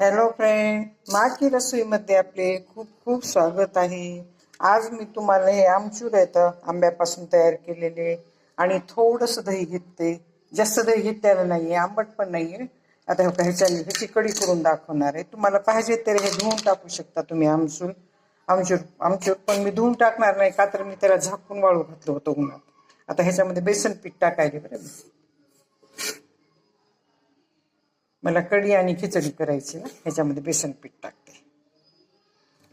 Hello friend माकी रसोईमध्ये आपले खूप खूप स्वागत आहे. आज मी तुम्हाला हे आमचूर येतं आंब्यापासून तयार केलेले आणि थोडंसं दही घेते जास्त दही घेतलेलं नाहीये आंबट पण नाही आहे आता ह्याच्या ह्याची कढी करून दाखवणार आहे. तुम्हाला पाहिजे तर हे धुवून टाकू शकता तुम्ही आमचूर. आमचूर आमचूर पण मी धुवून टाकणार नाही का? तर मी त्याला झाकून वाळू घातलं होतं उन्हात. आता ह्याच्यामध्ये बेसन पीठ टाकायचे बरं मी. मला कढी आणि खिचडी करायची ह्याच्यामध्ये बेसन पीठ टाकते.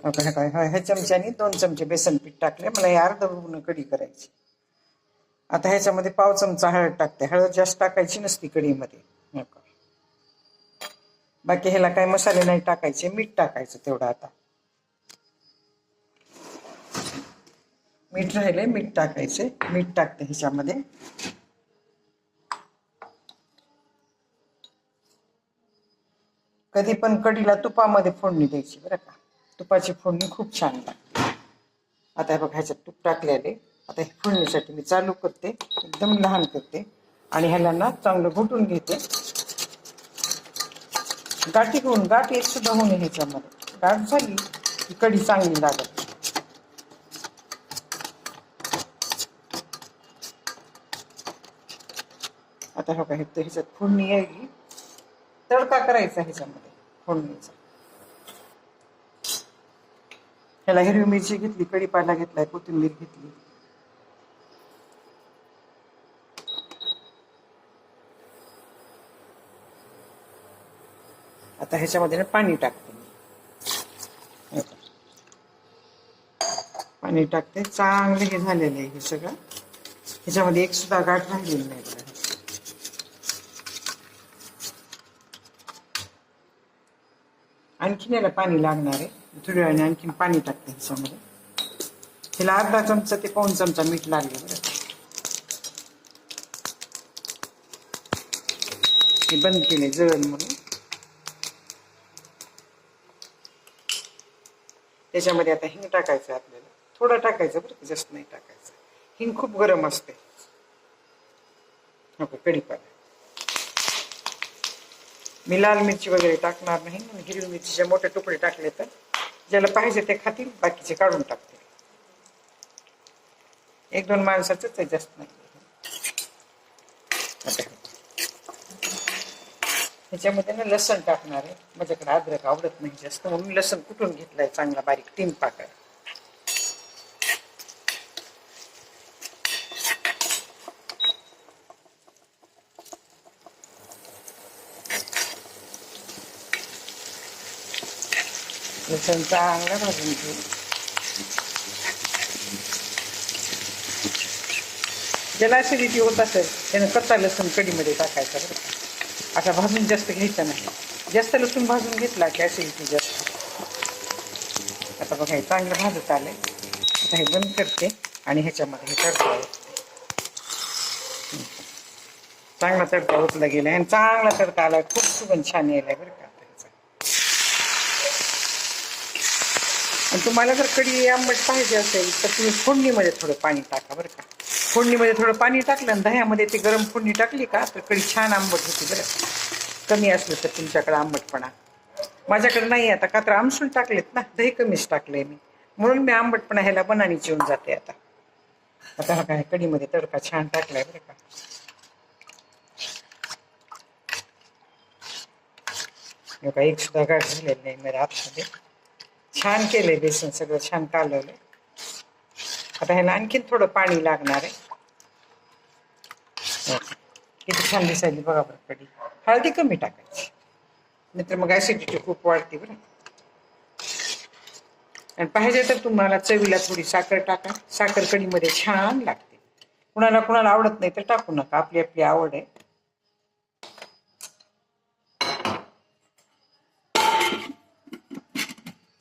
ह्या काय ह्या चमच्याने दोन चमचे बेसन पीठ टाकले मला हे अर्ध पूर्ण कढी करायची. आता ह्याच्यामध्ये पाव चमचा हळद टाकते. हळद जास्त टाकायची नसती कढीमध्ये. बाकी ह्याला काय मसाले नाही टाकायचे मीठ टाकायचं तेवढं आता. मीठ राहिले मीठ टाकायचे. मीठ टाकते ह्याच्यामध्ये. कधी पण कढीला तुपामध्ये फोडणी द्यायची बरं का. तुपाची फोडणी खूप छान लागते. आता हे बघा ह्याच्यात तूप टाकलेले आता हे फोडणीसाठी मी चालू करते. एकदम लहान करते. आणि ह्याला ना चांगलं घुटून घेते. गाठी घेऊन गाठी एक सुद्धा होणे ह्याच्यामध्ये. गाठ झाली की कढी चांगली लागत. आता बघा का हे ह्याच्यात फोडणी यायची तडका करायचा ह्याच्यामध्ये फोडणीचा. ह्याला हिरवी मिरची घेतली कढीपाला घेतलाय कोथिंबीर घेतली. आता ह्याच्यामध्ये ना पाणी टाकते मी. पाणी टाकते चांगले हे झालेलं आहे हे सगळं. ह्याच्यामध्ये एक सुद्धा गाठ राहिलेली नाही बघा आणखीन याला पाणी लागणार आहे. थोड्या वेळाने आणखीन पाणी टाकते ह्याच्यामध्ये. त्याला अर्धा चमचा ते पाऊन चमचा मीठ लागले बरं. हे बंद केले जळण म्हणून. त्याच्यामध्ये आता हिंग टाकायचं आपल्याला. थोडं टाकायचं बरं जास्त नाही टाकायचं. हिंग खूप गरम असते. हो कढीपाला मी लाल मिरची वगैरे टाकणार नाही म्हणून हिरवी मिरचीचे मोठे तुकडे टाकले तर ज्याला पाहिजे ते खातील बाकीचे काढून टाकतील. एक दोन माणसाचंच ते जास्त नाही. ह्याच्यामध्ये ना लसण टाकणार आहे. माझ्याकडे अद्रक आवडत नाही जास्त म्हणून लसण कुठून घेतलाय चांगला बारीक तीन पाकळ. लसण चांगला भाजून घेऊ ज्याला ऍसिडिटी होत असेल त्यानं कच्चा लसूण कढीमध्ये टाकायचा बरं असा भाजून जास्त घ्यायचा नाही जास्त लसूण भाजून घेतला की ऍसिडिटी जास्त आता बघा हे चांगलं भाजत आलंय आता हे बंद करते आणि ह्याच्यामध्ये हे तडका चांगला तडका ओतला गेला आणि चांगला तडका आला खूप सुगंध छान यायलाय बरं का आता ह्याचा आणि तुम्हाला जर कढी आंबट पाहिजे असेल तर तुम्ही फोडणीमध्ये थोडं पाणी टाका बरं का. फोडणीमध्ये थोडं पाणी टाकलं आणि दह्यामध्ये ते गरम फोडणी टाकली का तर कढी छान आंबट होती बरं कमी असलं तर तुमच्याकडे आंबटपणा. माझ्याकडे नाही आता का तर आमसून टाकलेत ना दही कमीच टाकलंय मी. म्हणून मी आंबटपणा ह्याला बनानीच जेवून जाते आता. आता हा काय कढीमध्ये तडका छान टाकलाय बरं का. एक सुद्धा गाठ झालेली नाही माझ्या आतमध्ये छान केलंय बेसन सगळं छान कालवलंय. आता ह्याला आणखीन थोडं पाणी लागणार आहे. किती छान दिसायली बघा बरं कडी हळदी कमी टाकायची. नाहीतर मग ऍसिडिटी खूप वाढते बरं. आणि पाहिजे तर तुम्हाला चवीला थोडी साखर टाका. साखर कडीमध्ये छान लागते. कुणाला कुणाला आवडत नाही तर टाकू नका. आपली आपली आवड आहे.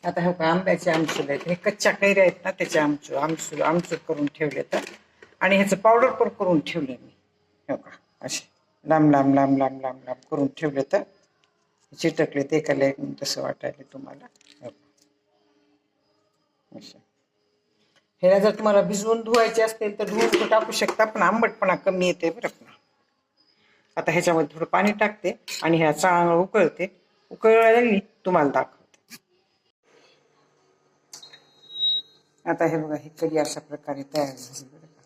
आता हे का आंब्याचे आमचूर आहेत. हे कच्च्या कैऱ्या आहेत ना त्याचे आमचूर आमचूर आमचूर करून ठेवले तर. आणि ह्याचं पावडर पण करून ठेवले मी. हो का असे लांब लांब लांब लांब लांब लांब करून ठेवले तर. चिटकले ते का लय तसं वाटायला तुम्हाला. हो का. असं ह्याला जर तुम्हाला भिजवून धुवायचे असतील तर धुवून तो टाकू शकता पण आंबटपणा कमी येते बरं का. आता ह्याच्यामध्ये थोडं पाणी टाकते आणि ह्या चांगलं उकळते. उकळायला लागली तुम्हाला दाखव आता हे बघा हे कधी अशा प्रकारे तयार झाली बरं का.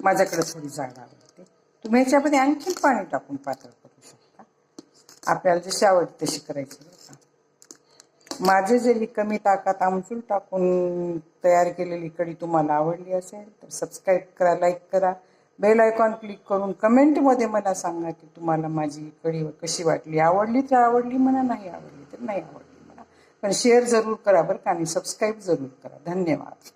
माझ्याकडे थोडी जागा आवडते तुम्ही याच्यामध्ये आणखी पाणी टाकून पातळ करू शकता. आपल्याला जशी आवडते तशी करायची बरं का. माझे जे कमी ताकात आमचूल टाकून तयार केलेली कढी तुम्हाला आवडली असेल तर सबस्क्राईब करा लाईक करा. बेल आयकॉन क्लिक करून कमेंटमध्ये मला सांगा की तुम्हाला माझी कढी कशी वाटली. आवडली तर आवडली म्हणा नाही आवडली तर नाही आवडली. पण शेअर जरूर करा बरं का आणि सबस्क्राईब जरूर करा. धन्यवाद.